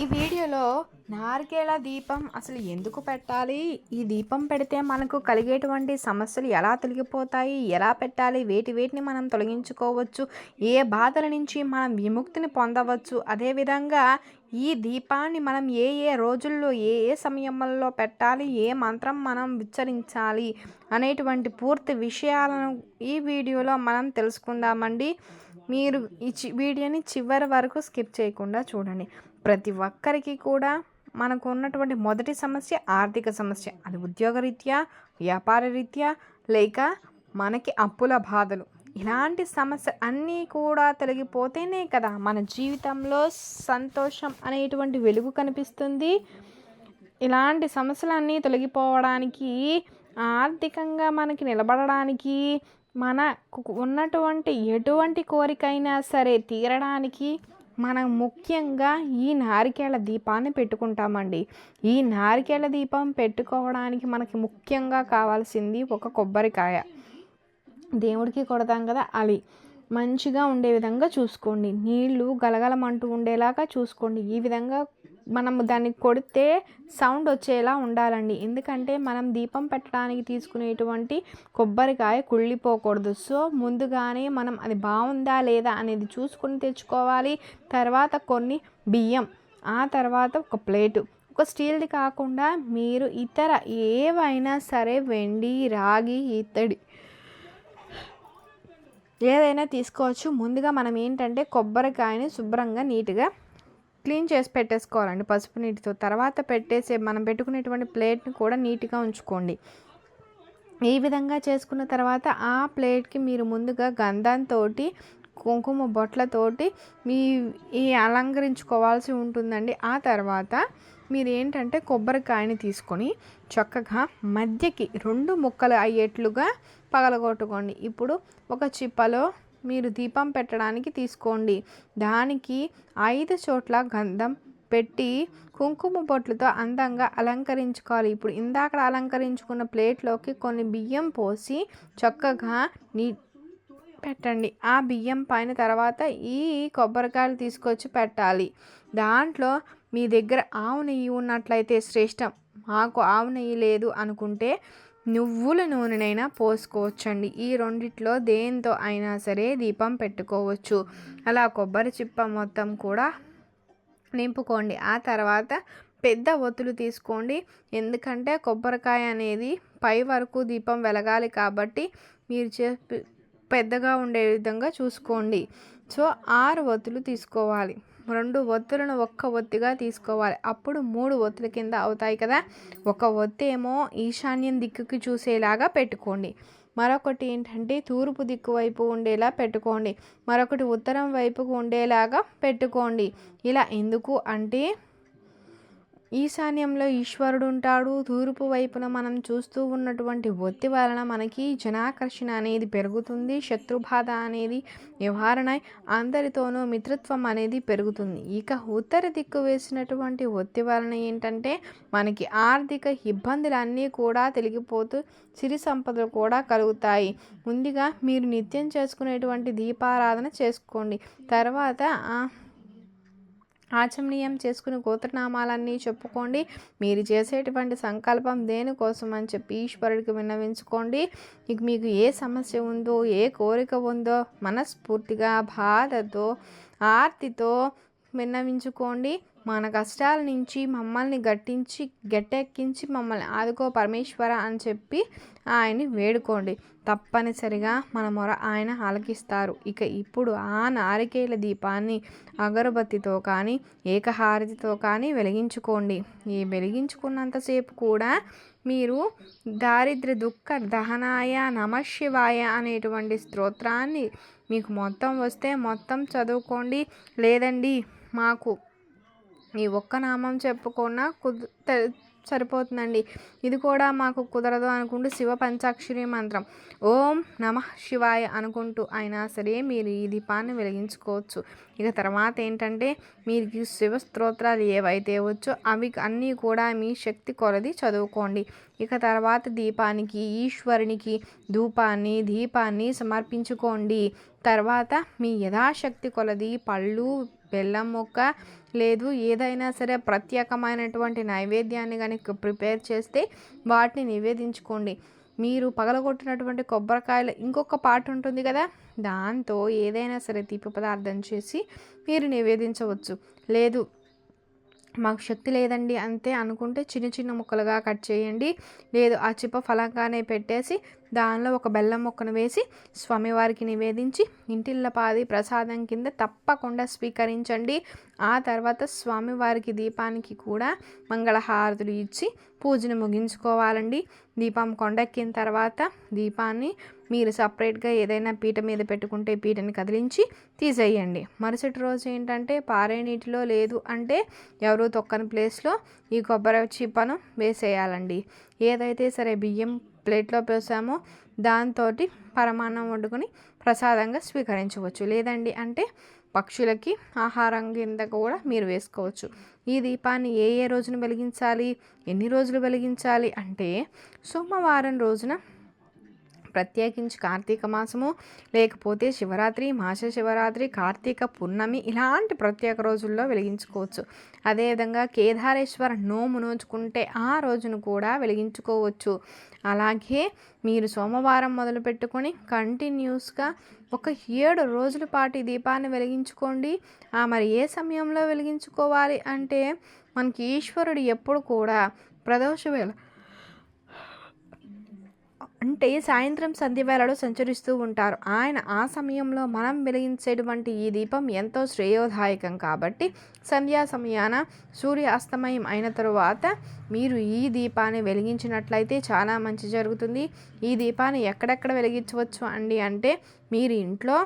ఈ వీడియోలో నారికేళ దీపం అసలు ఎందుకు పెట్టాలి? ఈ దీపం పెడితే మనకు కలిగేటువంటి సమస్యలు ఎలా తొలగిపోతాయి? ఎలా పెట్టాలి? వేటి వేటిని మనం తొలగించుకోవచ్చు? ఏ బాధల నుంచి మనం విముక్తిని పొందవచ్చు? అదేవిధంగా ఈ దీపాన్ని మనం ఏ ఏ రోజుల్లో ఏ ఏ సమయంలో పెట్టాలి? ఏ మంత్రం మనం ఉచ్చరించాలి? అనేటువంటి పూర్తి విషయాలను ఈ వీడియోలో మనం తెలుసుకుందామండి. మీరు ఈ చి వీడియోని చివరి వరకు స్కిప్ చేయకుండా చూడండి. ప్రతి ఒక్కరికి కూడా మనకు ఉన్నటువంటి మొదటి సమస్య ఆర్థిక సమస్య. అది ఉద్యోగరీత్యా వ్యాపార రీత్యా లేక మనకి అప్పుల బాధలు. ఇలాంటి సమస్య అన్నీ కూడా తొలగిపోతేనే కదా మన జీవితంలో సంతోషం అనేటువంటి వెలుగు కనిపిస్తుంది. ఇలాంటి సమస్యలన్నీ తొలగిపోవడానికి ఆర్థికంగా మనకి నిలబడడానికి మనకు ఉన్నటువంటి ఎటువంటి కోరికైనా సరే తీరడానికి మనం ముఖ్యంగా ఈ నారికేళ దీపాన్ని పెట్టుకుంటామండి. ఈ నారికేళ దీపం పెట్టుకోవడానికి మనకి ముఖ్యంగా కావాల్సింది ఒక కొబ్బరికాయ. దేవుడికి కొడతాం కదా అది మంచిగా ఉండే విధంగా చూసుకోండి. నీళ్ళు గలగలమంటూ ఉండేలాగా చూసుకోండి. ఈ విధంగా మనం దాన్ని కొడితే సౌండ్ వచ్చేలా ఉండాలండి. ఎందుకంటే మనం దీపం పెట్టడానికి తీసుకునేటువంటి కొబ్బరికాయ కుళ్ళిపోకూడదు. సో ముందుగానే మనం అది బాగుందా లేదా అనేది చూసుకుని తెచ్చుకోవాలి. తర్వాత కొన్ని బియ్యం ఆ తర్వాత ఒక ప్లేటు. ఒక స్టీల్ది కాకుండా మీరు ఇతర ఏవైనా సరే వెండి రాగి ఇత్తడి ఏదైనా తీసుకోవచ్చు. ముందుగా మనం ఏంటంటే కొబ్బరికాయని శుభ్రంగా నీట్గా క్లీన్ చేసి పెట్టేసుకోవాలండి పసుపు నీటితో. తర్వాత పెట్టేసే మనం పెట్టుకునేటువంటి ప్లేట్ని కూడా నీట్గా ఉంచుకోండి. ఈ విధంగా చేసుకున్న తర్వాత ఆ ప్లేట్కి మీరు ముందుగా గంధంతో కుంకుమ బొట్లతోటి మీ ఈ అలంకరించుకోవాల్సి ఉంటుందండి. ఆ తర్వాత మీరు ఏంటంటే కొబ్బరికాయని తీసుకొని చక్కగా మధ్యకి రెండు ముక్కలు అయ్యేట్లుగా పగలగొట్టుకోండి. ఇప్పుడు ఒక చిప్పలో మీరు దీపం పెట్టడానికి తీసుకోండి. దానికి ఐదు చోట్ల గంధం పెట్టి కుంకుమ బొట్లతో అందంగా అలంకరించుకోవాలి. ఇప్పుడు ఇందాక అలంకరించుకున్న ప్లేట్లోకి కొన్ని బియ్యం పోసి చక్కగా నీ పెట్టండి. ఆ బియ్యం పైన తర్వాత ఈ కొబ్బరికాయలు తీసుకొచ్చి పెట్టాలి. దాంట్లో మీ దగ్గర ఆవు నెయ్యి ఉన్నట్లయితే శ్రేష్టం. మాకు ఆవు నెయ్యి లేదు అనుకుంటే నువ్వుల నూనెనైనా పోసుకోవచ్చండి. ఈ రెండిట్లో దేంతో అయినా సరే దీపం పెట్టుకోవచ్చు. అలా కొబ్బరి చిప్ప మొత్తం కూడా నింపుకోండి. ఆ తర్వాత పెద్ద ఒత్తులు తీసుకోండి. ఎందుకంటే కొబ్బరికాయ అనేది పై వరకు దీపం వెలగాలి కాబట్టి మీరు చే పెద్దగా ఉండే విధంగా చూసుకోండి. సో ఆరు ఒత్తులు తీసుకోవాలి. రెండు ఒత్తులను ఒక్క ఒత్తిగా తీసుకోవాలి. అప్పుడు మూడు ఒత్తుల కింద అవుతాయి కదా. ఒక ఒత్తి ఏమో ఈశాన్యం దిక్కుకి చూసేలాగా పెట్టుకోండి. మరొకటి ఏంటంటే తూర్పు దిక్కు వైపు ఉండేలా పెట్టుకోండి. మరొకటి ఉత్తరం వైపుకు ఉండేలాగా పెట్టుకోండి. ఇలా ఎందుకు అంటే ఈశాన్యంలో ఈశ్వరుడు ఉంటాడు తూర్పు వైపున మనం చూస్తూ ఉన్నటువంటి ఒత్తి వలన మనకి జనాకర్షణ అనేది పెరుగుతుంది. శత్రుబాధ అనేది నివారణ అందరితోనూ మిత్రత్వం అనేది పెరుగుతుంది. ఇక ఉత్తర దిక్కు వేసినటువంటి ఒత్తి వలన ఏంటంటే మనకి ఆర్థిక ఇబ్బందులన్నీ కూడా తెలిగిపోతూ సిరి సంపదలు కూడా కలుగుతాయి. ముందుగా మీరు నిత్యం చేసుకునేటువంటి దీపారాధన చేసుకోండి. తర్వాత ఆచమనీయం చేసుకుని గోత్రనామాలన్నీ చెప్పుకోండి. మీరు చేసేటువంటి సంకల్పం దేనికోసం అని చెప్పి ఈశ్వరుడికి విన్నవించుకోండి. ఇక మీకు ఏ సమస్య ఉందో ఏ కోరిక ఉందో మనస్ఫూర్తిగా బాధతో ఆర్తితో విన్నవించుకోండి. మన కష్టాల నుంచి మమ్మల్ని గట్టించి గట్టెక్కించి మమ్మల్ని ఆదుకో పరమేశ్వర అని చెప్పి ఆయన్ని వేడుకోండి. తప్పనిసరిగా మన మొర ఆయన ఆలకిస్తారు. ఇక ఇప్పుడు ఆ నారికేల దీపాన్ని అగరబత్తితో కానీ ఏకహారతితో కానీ వెలిగించుకోండి. ఈ వెలిగించుకున్నంతసేపు కూడా మీరు దారిద్ర్య దుఃఖ దహనాయ నమశివాయ అనేటువంటి స్తోత్రాన్ని మీకు మొత్తం వస్తే మొత్తం చదువుకోండి. లేదండి మాకు ఈ ఒక్క నామం చెప్పుకున్నా కుదు సరిపోతుందండి. ఇది కూడా మాకు కుదరదు అనుకుంటూ శివ పంచాక్షరి మంత్రం. ఓం నమ శివాయ అనుకుంటూ అయినా సరే మీరు ఈ దీపాన్ని వెలిగించుకోవచ్చు. ఇక తర్వాత ఏంటంటే మీరు శివ స్తోత్రాలు ఏవైతే వచ్చో అవి అన్నీ కూడా మీ శక్తి కొలది చదువుకోండి. ఇక తర్వాత దీపానికి ఈశ్వరునికి ధూపాన్ని దీపాన్ని సమర్పించుకోండి. తర్వాత మీ యథాశక్తి కొలది పళ్ళు బెల్లం ముక్క లేదు. ఏదైనా సరే ప్రత్యేకమైనటువంటి నైవేద్యాన్ని కనుక ప్రిపేర్ చేస్తే వాటిని నివేదించుకోండి. మీరు పగలగొట్టినటువంటి కొబ్బరికాయలు ఇంకొక పాట ఉంటుంది కదా? దాంతో ఏదైనా సరే తీపి పదార్థం చేసి మీరు నివేదించవచ్చు. లేదు. మాకు శక్తి లేదండి అంతే అనుకుంటే చిన్న చిన్న ముక్కలుగా కట్ చేయండి. లేదు. ఆ చిప్ప ఫలంగానే పెట్టేసి దానిలో ఒక బెల్లం ముక్కను వేసి స్వామివారికి నివేదించి ఇంటిల్లపాది ప్రసాదం కింద తప్పకుండా స్వీకరించండి. ఆ తర్వాత స్వామివారికి దీపానికి కూడా మంగళహారతులు ఇచ్చి పూజను ముగించుకోవాలండి. దీపం కొండెక్కిన తర్వాత దీపాన్ని మీరు సపరేట్గా ఏదైనా పీట మీద పెట్టుకుంటే పీటని కదిలించి తీసేయండి. మరుసటి రోజు ఏంటంటే పారే నీటిలో లేదు అంటే ఎవరు తొక్కని ప్లేస్లో ఈ కొబ్బరి చిప్పను వేసేయాలండి. ఏదైతే సరే బియ్యం ప్లేట్లో పోసామో దాంతో పరమాన్నం వండుకొని ప్రసాదంగా స్వీకరించవచ్చు. లేదండి అంటే పక్షులకి ఆహారం కింద కూడా మీరు వేసుకోవచ్చు. ఈ దీపాన్ని ఏ ఏ రోజున వెలిగించాలి? ఎన్ని రోజులు వెలిగించాలి? అంటే సోమవారం రోజున ప్రత్యేకించి కార్తీక మాసము లేకపోతే శివరాత్రి మాస శివరాత్రి కార్తీక పున్నమి ఇలాంటి ప్రత్యేక రోజుల్లో వెలిగించుకోవచ్చు. అదేవిధంగా కేదారేశ్వర నోము నోచుకుంటే ఆ రోజును కూడా వెలిగించుకోవచ్చు. అలాగే మీరు సోమవారం మొదలు పెట్టుకొని కంటిన్యూస్గా ఒక ఏడు రోజుల పాటు దీపాన్ని వెలిగించుకోండి. ఆ మరి ఏ సమయంలో వెలిగించుకోవాలి అంటే మనకి ఈశ్వరుడు ఎప్పుడు కూడా ప్రదోష వేళ అంటే సాయంత్రం సంధ్య వేళలో సంచరిస్తూ ఉంటారు. ఆయన ఆ సమయంలో మనం వెలిగించేటువంటి ఈ దీపం ఎంతో శ్రేయోదాయకం కాబట్టి సంధ్యా సమయాన సూర్య అస్తమయం అయిన తరువాత మీరు ఈ దీపాన్ని వెలిగించినట్లయితే చాలా మంచి జరుగుతుంది. ఈ దీపాన్ని ఎక్కడెక్కడ వెలిగించవచ్చు అండి అంటే మీరు ఇంట్లో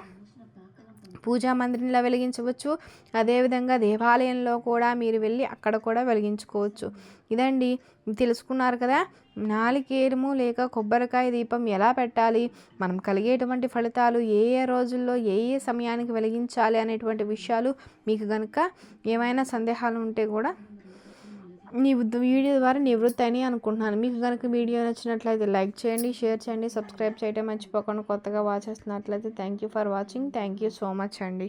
పూజా మందిరంలో వెలిగించవచ్చు. అదేవిధంగా దేవాలయంలో కూడా మీరు వెళ్ళి అక్కడ కూడా వెలిగించుకోవచ్చు. ఇదండి. తెలుసుకున్నారు కదా? నాలికేరుము లేక కొబ్బరికాయ దీపం ఎలా పెట్టాలి? మనం కలిగేటువంటి ఫలితాలు ఏ ఏ రోజుల్లో ఏ ఏ సమయానికి వెలిగించాలి అనేటువంటి విషయాలు మీకు కనుక ఏమైనా సందేహాలు ఉంటే కూడా ఈ వీడియో ద్వారా నివృత్తి అని అనుకుంటున్నాను. మీకు కనుక వీడియో నచ్చినట్లయితే లైక్ చేయండి షేర్ చేయండి సబ్స్క్రైబ్ చేయడం మర్చిపోకుండా కొత్తగా వాచ్ చేస్తున్నట్లయితే thank you for watching thank you so much అండి.